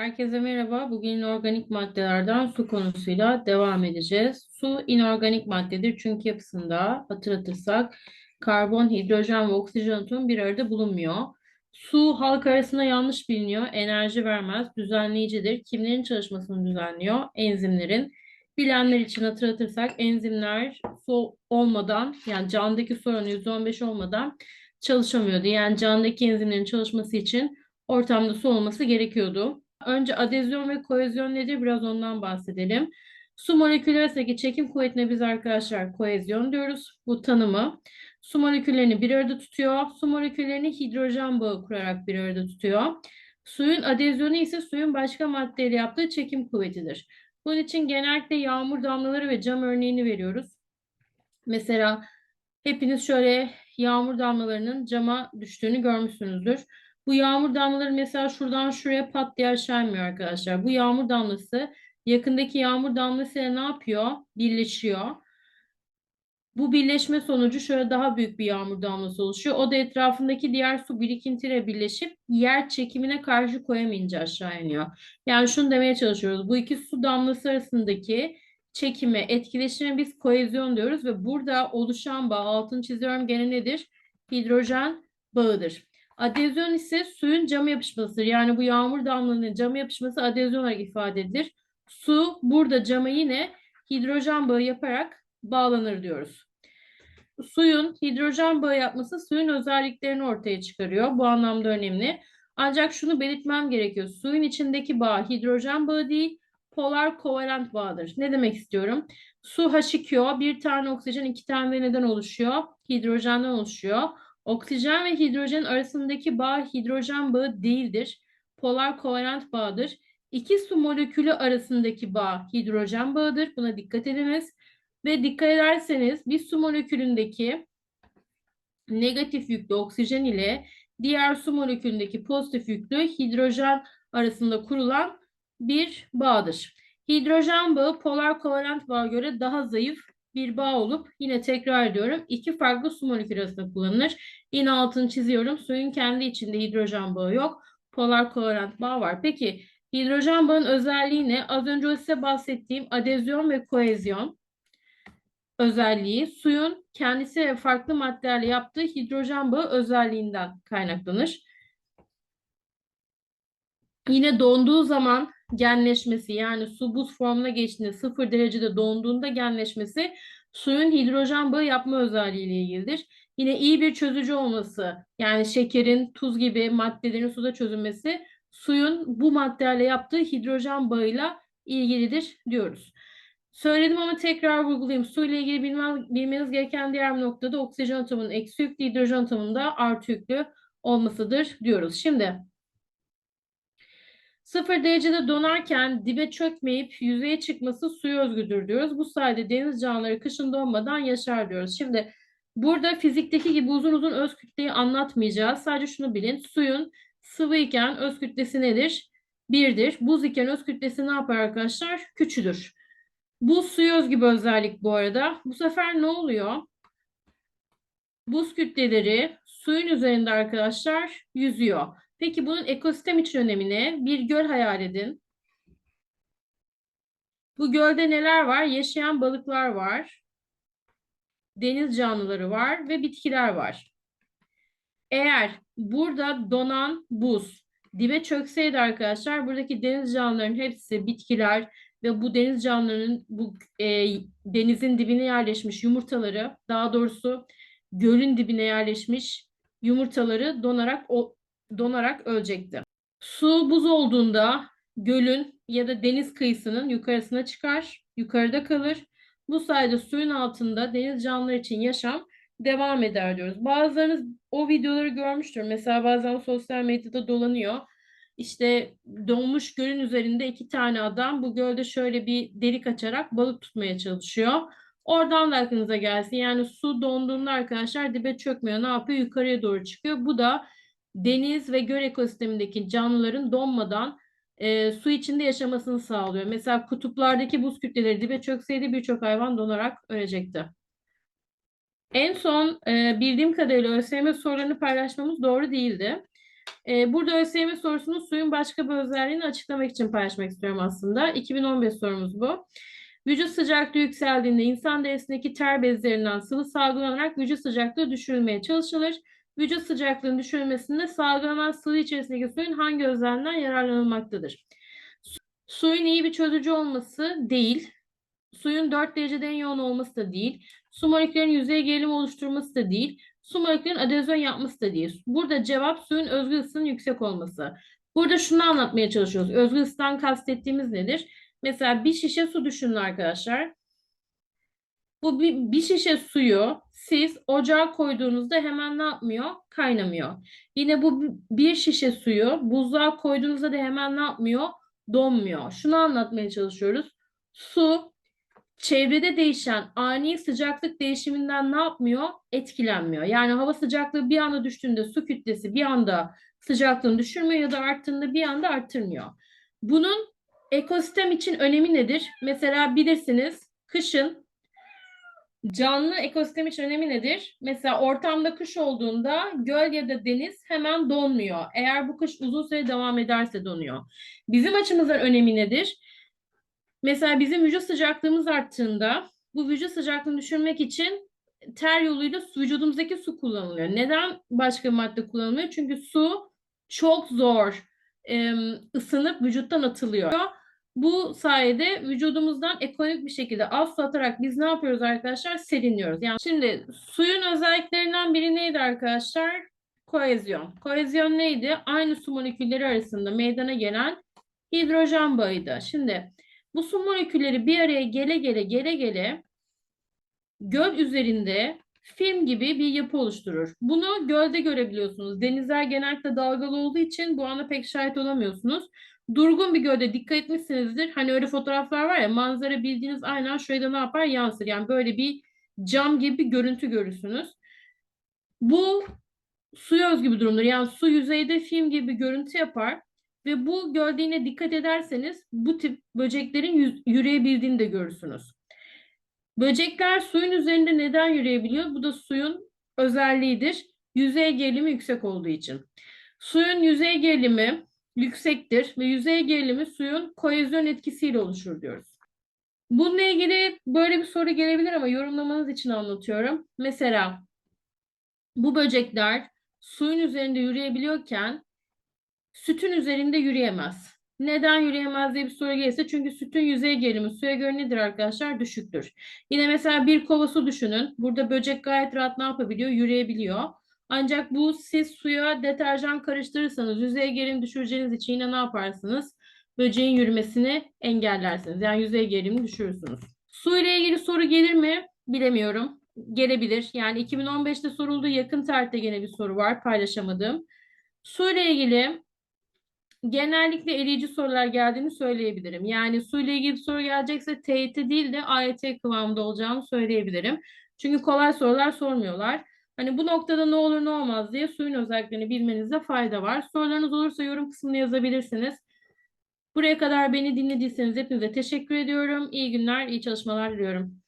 Herkese merhaba. Bugün organik maddelerden su konusuyla devam edeceğiz. Su inorganik maddedir çünkü yapısında hatırlatırsak karbon, hidrojen ve oksijen atomu bir arada bulunmuyor. Su halk arasında yanlış biliniyor. Enerji vermez, düzenleyicidir. Kimlerin çalışmasını düzenliyor? Enzimlerin. Bilenler için hatırlatırsak enzimler su olmadan yani candaki su oranı %15 olmadan çalışamıyordu. Yani candaki enzimlerin çalışması için ortamda su olması gerekiyordu. Önce adezyon ve kohezyon nedir? Biraz ondan bahsedelim. Su molekülleri arasındaki çekim kuvvetine biz arkadaşlar kohezyon diyoruz. Bu tanımı. Su moleküllerini bir arada tutuyor. Su moleküllerini hidrojen bağı kurarak bir arada tutuyor. Suyun adezyonu ise suyun başka maddeyle yaptığı çekim kuvvetidir. Bunun için genellikle yağmur damlaları ve cam örneğini veriyoruz. Mesela hepiniz şöyle yağmur damlalarının cama düştüğünü görmüşsünüzdür. Bu yağmur damlaları mesela şuradan şuraya pat diye aşağı arkadaşlar. Bu yağmur damlası yakındaki yağmur damlasıyla ne yapıyor? Birleşiyor. Bu birleşme sonucu şöyle daha büyük bir yağmur damlası oluşuyor. O da etrafındaki diğer su birikintiyle birleşip yer çekimine karşı koyamayınca aşağı iniyor. Yani şunu demeye çalışıyoruz. Bu iki su damlası arasındaki çekime, etkileşime biz kohezyon diyoruz ve burada oluşan bağ, altını çiziyorum gene nedir? Hidrojen bağıdır. Adezyon ise suyun cama yapışmasıdır. Yani bu yağmur damlalarının cama yapışması adezyon olarak ifade edilir. Su burada cama yine hidrojen bağı yaparak bağlanır diyoruz. Suyun hidrojen bağı yapması suyun özelliklerini ortaya çıkarıyor. Bu anlamda önemli. Ancak şunu belirtmem gerekiyor. Suyun içindeki bağ hidrojen bağı değil, polar kovalent bağdır. Ne demek istiyorum? Su H2O, bir tane oksijen, iki tane neden oluşuyor? Hidrojenden oluşuyor. Oksijen ve hidrojen arasındaki bağ hidrojen bağı değildir. Polar kovalent bağdır. İki su molekülü arasındaki bağ hidrojen bağıdır. Buna dikkat ediniz. Ve dikkat ederseniz bir su molekülündeki negatif yüklü oksijen ile diğer su molekülündeki pozitif yüklü hidrojen arasında kurulan bir bağdır. Hidrojen bağı polar kovalent bağa göre daha zayıf bir bağ olup yine tekrar ediyorum iki farklı su molekülü arasında kullanılır. Yine altını çiziyorum. Suyun kendi içinde hidrojen bağı yok. Polar kovalent bağ var. Peki hidrojen bağın özelliği ne? Az önce size bahsettiğim adezyon ve kohezyon özelliği suyun kendisi ve farklı maddelerle yaptığı hidrojen bağı özelliğinden kaynaklanır. Yine donduğu zaman genleşmesi yani su buz formuna geçtiğinde sıfır derecede donduğunda genleşmesi suyun hidrojen bağı yapma özelliğiyle ilgilidir. Yine iyi bir çözücü olması yani şekerin, tuz gibi maddelerin suda çözülmesi suyun bu maddelerle yaptığı hidrojen bağıyla ilgilidir diyoruz. Söyledim ama tekrar vurgulayayım. Su ile ilgili bilmez, bilmeniz gereken diğer bir noktada oksijen atomunun eksi yüklü, hidrojen atomunun da artı yüklü olmasıdır diyoruz. Şimdi Sıfır derecede donarken dibe çökmeyip yüzeye çıkması suya özgüdür diyoruz. Bu sayede deniz canlıları kışın donmadan yaşar diyoruz. Şimdi burada fizikteki gibi uzun uzun öz kütleyi anlatmayacağız. Sadece şunu bilin. Suyun sıvı iken öz kütlesi nedir? Birdir. Buz iken öz kütlesi ne yapar arkadaşlar? Küçülür. Buz suya özgü bir özellik bu arada. Bu sefer ne oluyor? Buz kütleleri suyun üzerinde arkadaşlar yüzüyor. Peki bunun ekosistem için önemi ne? Bir göl hayal edin. Bu gölde neler var? Yaşayan balıklar var. Deniz canlıları var ve bitkiler var. Eğer burada donan buz dibe çökseydi arkadaşlar buradaki deniz canlılarının hepsi bitkiler ve bu deniz canlılarının bu e, denizin dibine yerleşmiş yumurtaları daha doğrusu gölün dibine yerleşmiş yumurtaları donarak o, donarak ölecekti. Su buz olduğunda gölün ya da deniz kıyısının yukarısına çıkar, yukarıda kalır. Bu sayede suyun altında deniz canlıları için yaşam devam eder diyoruz. Bazılarınız o videoları görmüştür. Mesela bazen sosyal medyada dolanıyor. İşte donmuş gölün üzerinde iki tane adam bu gölde şöyle bir delik açarak balık tutmaya çalışıyor. Oradan da aklınıza gelsin. Yani su donduğunda arkadaşlar dibe çökmüyor. Ne yapıyor? Yukarıya doğru çıkıyor. Bu da deniz ve göl ekosistemindeki canlıların donmadan e, su içinde yaşamasını sağlıyor. Mesela kutuplardaki buz kütleleri dibe çökseydi birçok hayvan donarak ölecekti. En son e, bildiğim kadarıyla ÖSYM sorularını paylaşmamız doğru değildi. Ee, burada ÖSYM sorusunu suyun başka bir özelliğini açıklamak için paylaşmak istiyorum aslında. 2015 sorumuz bu. Vücut sıcaklığı yükseldiğinde insan derisindeki ter bezlerinden sıvı salgılanarak vücut sıcaklığı düşürülmeye çalışılır. Vücut sıcaklığının düşürülmesinde salgılanan sıvı içerisindeki suyun hangi özelliğinden yararlanılmaktadır? Su- Suyun iyi bir çözücü olması değil. Suyun 4 dereceden yoğun olması da değil. Su moleküllerinin yüzey gerilim oluşturması da değil. Su moleküllerinin adezyon yapması da değil. Burada cevap suyun özgül ısının yüksek olması. Burada şunu anlatmaya çalışıyoruz. Özgül ısıdan kastettiğimiz nedir? Mesela bir şişe su düşünün arkadaşlar. Bu bir, bir şişe suyu siz ocağa koyduğunuzda hemen ne yapmıyor? Kaynamıyor. Yine bu bi- bir şişe suyu buzluğa koyduğunuzda da hemen ne yapmıyor? Donmuyor. Şunu anlatmaya çalışıyoruz. Su çevrede değişen ani sıcaklık değişiminden ne yapmıyor? Etkilenmiyor. Yani hava sıcaklığı bir anda düştüğünde su kütlesi bir anda sıcaklığını düşürmüyor ya da arttığında bir anda arttırmıyor. Bunun ekosistem için önemi nedir? Mesela bilirsiniz kışın canlı ekosistem için önemi nedir? Mesela ortamda kış olduğunda göl ya da deniz hemen donmuyor. Eğer bu kış uzun süre devam ederse donuyor. Bizim açımızdan önemi nedir? Mesela bizim vücut sıcaklığımız arttığında bu vücut sıcaklığını düşürmek için ter yoluyla vücudumuzdaki su kullanılıyor. Neden başka madde kullanılmıyor? Çünkü su çok zor ısınıp vücuttan atılıyor. Bu sayede vücudumuzdan ekonomik bir şekilde az su atarak biz ne yapıyoruz arkadaşlar? Serinliyoruz. Yani şimdi suyun özelliklerinden biri neydi arkadaşlar? Koezyon. Koezyon neydi? Aynı su molekülleri arasında meydana gelen hidrojen bağıydı. Şimdi bu su molekülleri bir araya gele gele gele gele göl üzerinde film gibi bir yapı oluşturur. Bunu gölde görebiliyorsunuz. Denizler genellikle dalgalı olduğu için bu ana pek şahit olamıyorsunuz. Durgun bir gölde dikkat etmişsinizdir. Hani öyle fotoğraflar var ya manzara bildiğiniz aynen şurada ne yapar yansır. Yani böyle bir cam gibi bir görüntü görürsünüz. Bu suya özgü bir durumdur. Yani su yüzeyde film gibi bir görüntü yapar. Ve bu gölde yine dikkat ederseniz bu tip böceklerin yürüyebildiğini de görürsünüz. Böcekler suyun üzerinde neden yürüyebiliyor? Bu da suyun özelliğidir. Yüzey gerilimi yüksek olduğu için. Suyun yüzey gerilimi yüksektir ve yüzey gerilimi suyun kohezyon etkisiyle oluşur diyoruz. Bununla ilgili böyle bir soru gelebilir ama yorumlamanız için anlatıyorum. Mesela bu böcekler suyun üzerinde yürüyebiliyorken sütün üzerinde yürüyemez. Neden yürüyemez diye bir soru gelirse çünkü sütün yüzey gerilimi suya göre nedir arkadaşlar? Düşüktür. Yine mesela bir kova su düşünün. Burada böcek gayet rahat ne yapabiliyor? Yürüyebiliyor. Ancak bu siz suya deterjan karıştırırsanız yüzey gerilim düşüreceğiniz için yine ne yaparsınız? Böceğin yürümesini engellersiniz. Yani yüzey gerilimi düşürürsünüz. Su ile ilgili soru gelir mi? Bilemiyorum. Gelebilir. Yani 2015'te soruldu. Yakın tarihte gene bir soru var paylaşamadığım. Su ile ilgili genellikle eleyici sorular geldiğini söyleyebilirim. Yani su ile ilgili bir soru gelecekse TYT değil de AYT kıvamında olacağını söyleyebilirim. Çünkü kolay sorular sormuyorlar. Hani bu noktada ne olur ne olmaz diye suyun özelliklerini bilmenizde fayda var. Sorularınız olursa yorum kısmına yazabilirsiniz. Buraya kadar beni dinlediyseniz hepinize teşekkür ediyorum. İyi günler, iyi çalışmalar diliyorum.